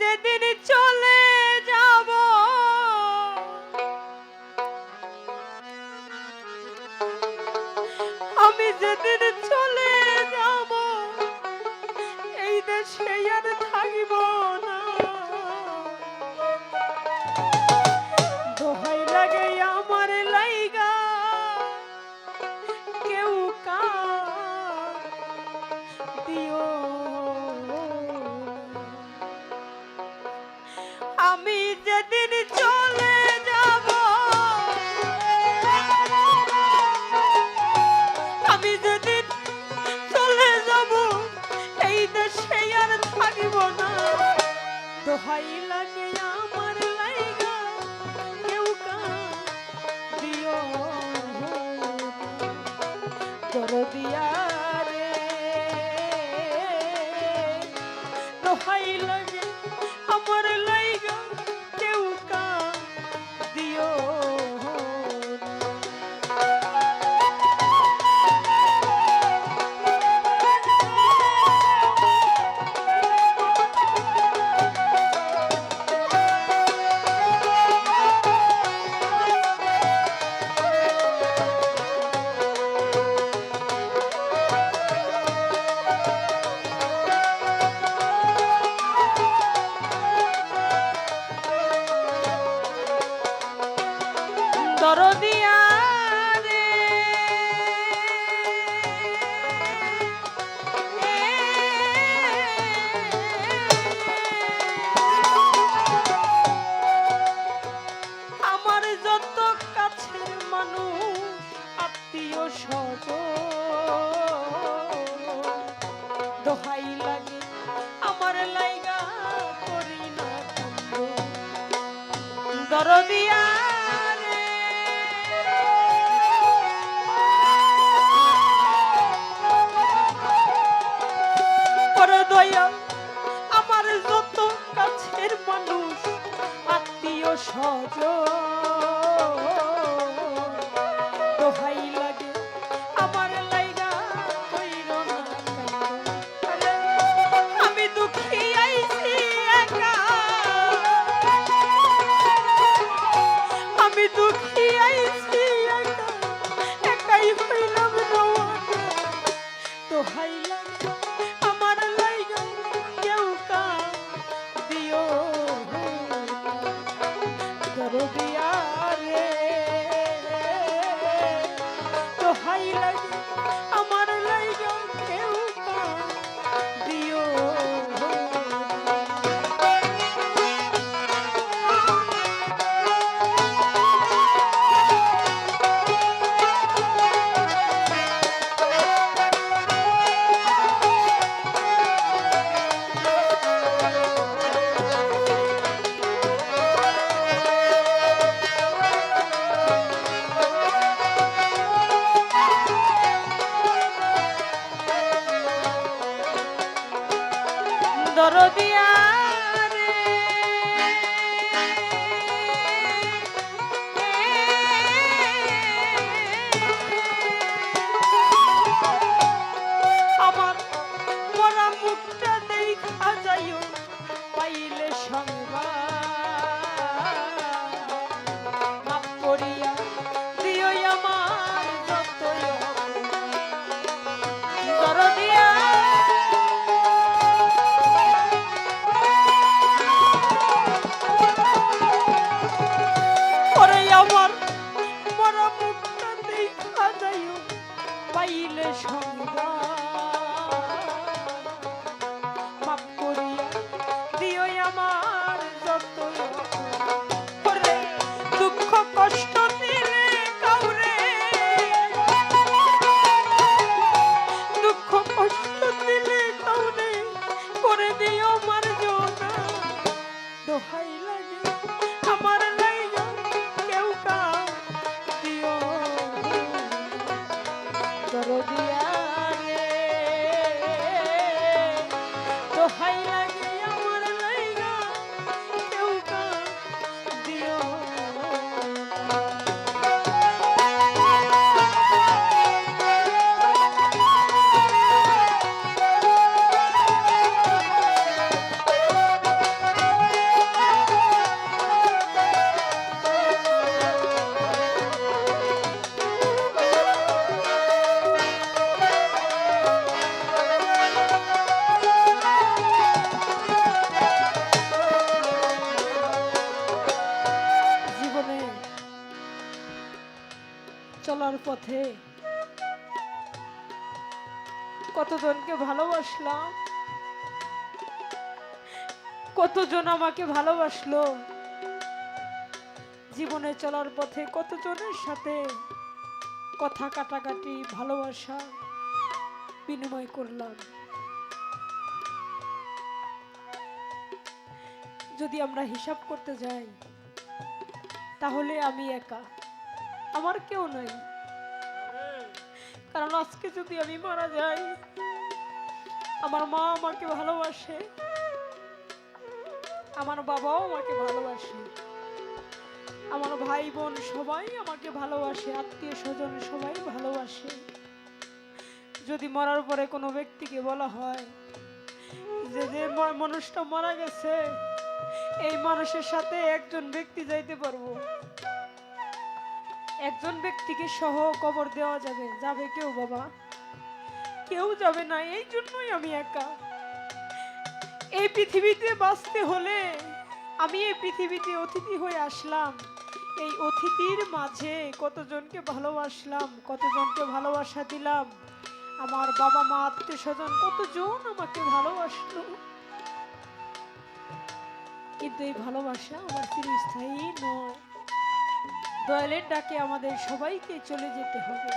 যে মানিব না। দোহাই লাগে আমার লাইগা কেউ দিও দরদিয়া শরদিয়া আমার যত কাছের মানুষ আত্মীয় স্বজন দিয়া পথে কতজনকে ভালোবাসলাম? কতজন আমাকে ভালোবাসলো? জীবনে চলার পথে কতজনের সাথে কথা কাটাকাটি, ভালোবাসা বিনিময় করলাম? যদি আমরা হিসাব করতে যাই, তাহলে আমি একা। আমার কেউ নাই। কারণ আজকে যদি আমি মারা যাই, আমার মা আমাকে ভালোবাসে, আমার বাবাও আমাকে ভালোবাসে, আমার ভাই বোন সবাই আমাকে ভালোবাসে আত্মীয় স্বজন সবাই ভালোবাসে। যদি মরার পরে কোনো ব্যক্তিকে বলা হয় যে যে মানুষটা মারা গেছে, এই মানুষের সাথে একজন ব্যক্তি যাইতে পারব? একজন ব্যক্তিকে সহ কবর দেওয়া যাবে। যাবে কেউ, বাবা? কেউ যাবে না, এই জন্যই আমি একা। এই পৃথিবীতে বাঁচতে হলে আমি এই পৃথিবীতে অতিথি হয়ে আসলাম। এই অতিথির মাঝে কতজনকে ভালোবাসলাম, কতজনকে ভালোবাসা দিলাম। আমার বাবা মা আত্মীয় স্বজন কতজন আমাকে ভালোবাসলো। কিন্তু এই ভালোবাসা আমার চিরস্থায়ী নয়। দয়ালের ডাকে আমাদের সবাইকে চলে যেতে হবে।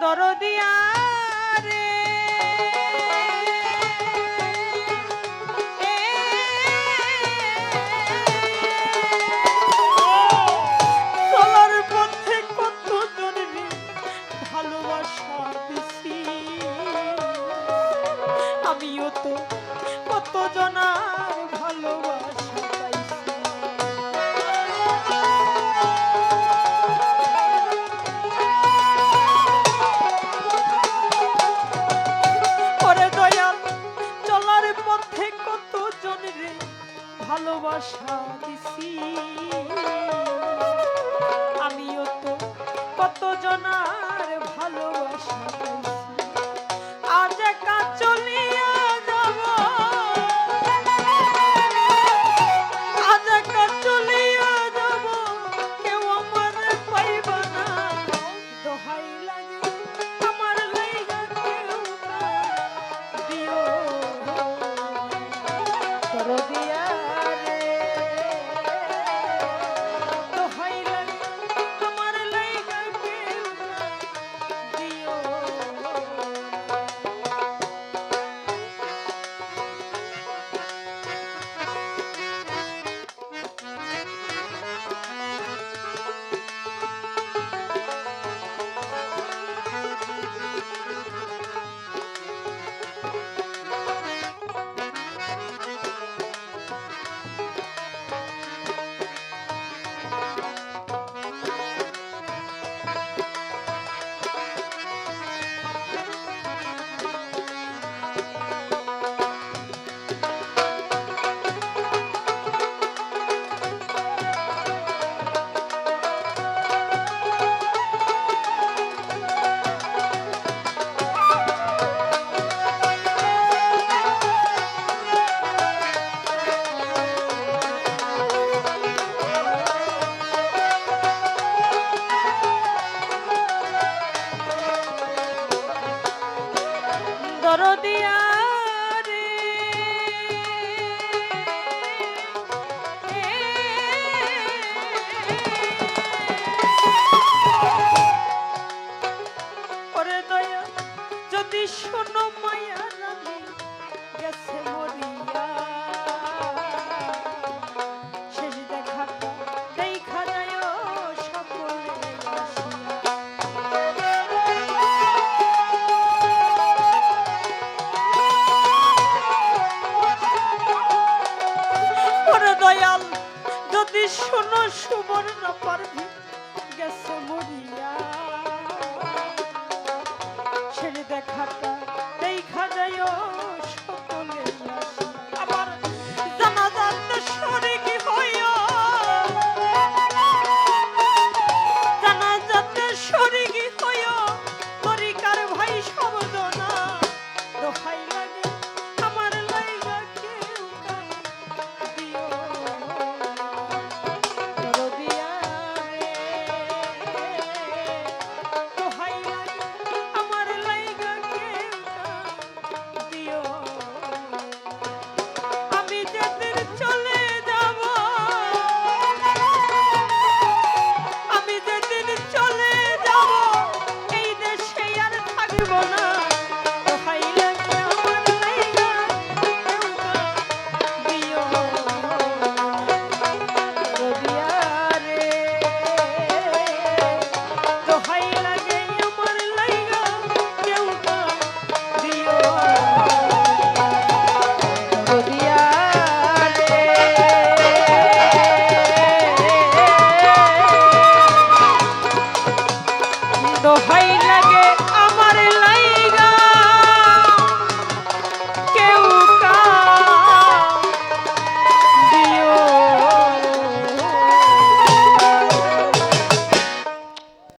দরদিয়া রে পথে কত জনের ভালোবাসা দিছি? আমিও তো কত জনার করবো না